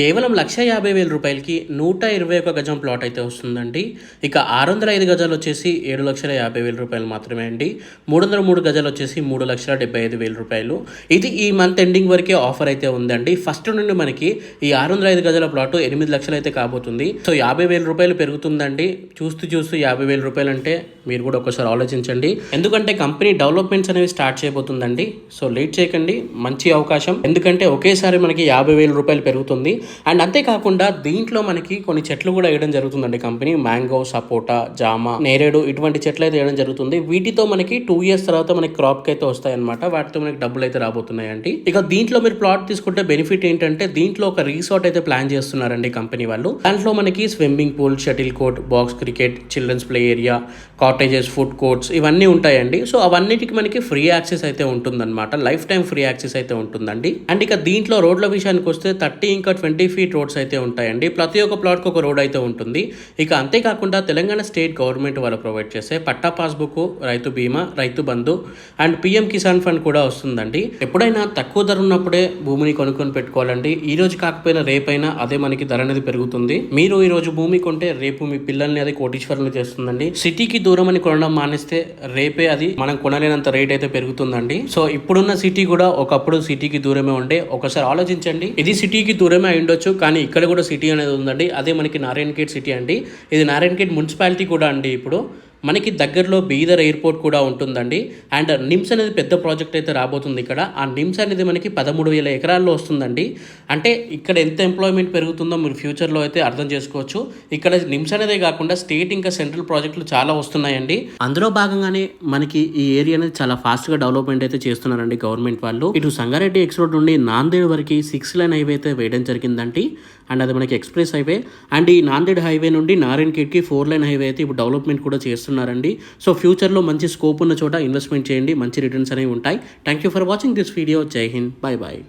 కేవలం లక్ష యాభై వేల రూపాయలకి నూట ఇరవై ఒక గజం ప్లాట్ అయితే వస్తుందండి. ఇక ఆరు వందల ఐదు గజాలు వచ్చేసి ఏడు లక్షల యాభై వేల రూపాయలు మాత్రమే అండి. మూడు వందల మూడు గజాలు వచ్చేసి మూడు లక్షల డెబ్బై ఐదు వేల రూపాయలు. ఇది ఈ మంత్ ఎండింగ్ వరకే ఆఫర్ అయితే ఉందండి. ఫస్ట్ నుండి మనకి ఈ ఆరు వందల ఐదు గజాల ప్లాట్ ఎనిమిది లక్షలు అయితే కాబోతుంది. సో యాభై వేల రూపాయలు పెరుగుతుందండి. చూస్తూ చూస్తూ యాభై వేల రూపాయలు అంటే మీరు కూడా ఒకసారి ఆలోచించండి. ఎందుకంటే కంపెనీ డెవలప్మెంట్స్ అనేవి స్టార్ట్ చేయబోతుందండి. సో లేట్ చేయకండి. మంచి అవకాశం. ఎందుకంటే ఒకేసారి మనకి యాభై వేల రూపాయలు పెరుగుతుంది. అండ్ అంతేకాకుండా దీంట్లో మనకి కొన్ని చెట్లు కూడా వేయడం జరుగుతుందండి కంపెనీ. మ్యాంగో సపోటా జామ నేరేడు ఇటువంటి చెట్లు అయితే వేయడం జరుగుతుంది. వీటితో మనకి టూ ఇయర్స్ తర్వాత మనకి క్రాప్కి అయితే వస్తాయి అనమాట వాటితో మనకి డబ్బులు అయితే రాబోతున్నాయండి ఇక దీంట్లో మీరు ప్లాట్ తీసుకుంటే బెనిఫిట్ ఏంటంటే దీంట్లో ఒక రిసార్ట్ అయితే ప్లాన్ చేస్తున్నారండి కంపెనీ వాళ్ళు. దాంట్లో మనకి swimming pool shuttle court box cricket children's play area cottages food courts ఇవన్నీ ఉంటాయండి. సో అవన్నిటికి మనకి ఫ్రీ యాక్సెస్ అయితే ఉంటుందన్నమాట. లైఫ్ టైం ఫ్రీ యాక్సెస్ అయితే ఉంటుందండి. అండ్ ఇక దీంట్లో రోడ్ల విషయానికి వస్తే థర్టీ ఇంకా ట్వంటీ ఫీట్ రోడ్స్ అయితే ఉంటాయండి. ప్రతి ఒక్క ప్లాట్కి ఒక రోడ్ అయితే ఉంటుంది. ఇక అంతేకాకుండా తెలంగాణ స్టేట్ గవర్నమెంట్ వాళ్ళు ప్రొవైడ్ చేసే patta passbook Rythu Bima Rythu Bandhu and PM Kisan fund కూడా వస్తుందండి. ఎప్పుడైనా తక్కువ ధర ఉన్నప్పుడే భూమిని కొనుక్కొని పెట్టుకోవాలండి. ఈ రోజు కాకపోయినా రేపైనా అదే మనకి ధర అనేది పెరుగుతుంది. మీరు ఈ రోజు భూమి కొంటే రేపు మీ పిల్లల్ని అది కోటీశ్వరులు చేస్తుందండి. సిటీకి దూరం అని కొనడం మానేస్తే రేపే అది మనం కొనలేనంత రేట్ అయితే పెరుగుతుందండి. సో ఇప్పుడున్న సిటీ కూడా ఒకప్పుడు సిటీకి దూరమే ఉండే. ఒకసారి ఆలోచించండి. ఇది సిటీకి దూరమే అయి ఉండొచ్చు కానీ ఇక్కడ కూడా సిటీ అనేది ఉందండి. అదే మనకి నారాయణఖేడ్ సిటీ అండి. ఇది నారాయణఖేడ్ మున్సిపాలిటీ కూడా అండి ఇప్పుడు. మనకి దగ్గరలో బీదర్ ఎయిర్పోర్ట్ కూడా ఉంటుందండి. అండ్ నిమ్స్ అనేది పెద్ద ప్రాజెక్ట్ అయితే రాబోతుంది ఇక్కడ. ఆ నిమ్స్ అనేది మనకి పదమూడు వేల ఎకరాల్లో వస్తుందండి. అంటే ఇక్కడ ఎంత ఎంప్లాయ్మెంట్ పెరుగుతుందో మీరు ఫ్యూచర్లో అయితే అర్థం చేసుకోవచ్చు. ఇక్కడ నిమ్స్ అనేదే కాకుండా స్టేట్ ఇంకా సెంట్రల్ ప్రాజెక్టులు చాలా వస్తున్నాయండి. అందులో భాగంగానే మనకి ఈ ఏరియా అనేది చాలా ఫాస్ట్గా డెవలప్మెంట్ అయితే చేస్తున్నారండి గవర్నమెంట్ వాళ్ళు. ఇటు సంగారెడ్డి ఎక్స్ రోడ్ నుండి నాందేడ్ వరకు సిక్స్ లైన్ హైవే అయితే వేయడం జరిగిందండి. అండ్ అది మనకి ఎక్స్ప్రెస్ హైవే అండ్ ఈ నాందేడ్ హైవే నుండి నారాయణఖేడ్కి ఫోర్ లైన్ హైవే అయితే ఇప్పుడు డెవలప్మెంట్ కూడా చేస్తున్నారండి. సో ఫ్యూచర్లో మంచి స్కోప్ ఉన్న చోట ఇన్వెస్ట్మెంట్ చేయండి. మంచి రిటర్న్స్ అనేవి ఉంటాయి. Thank you for watching this video Jai Hind bye bye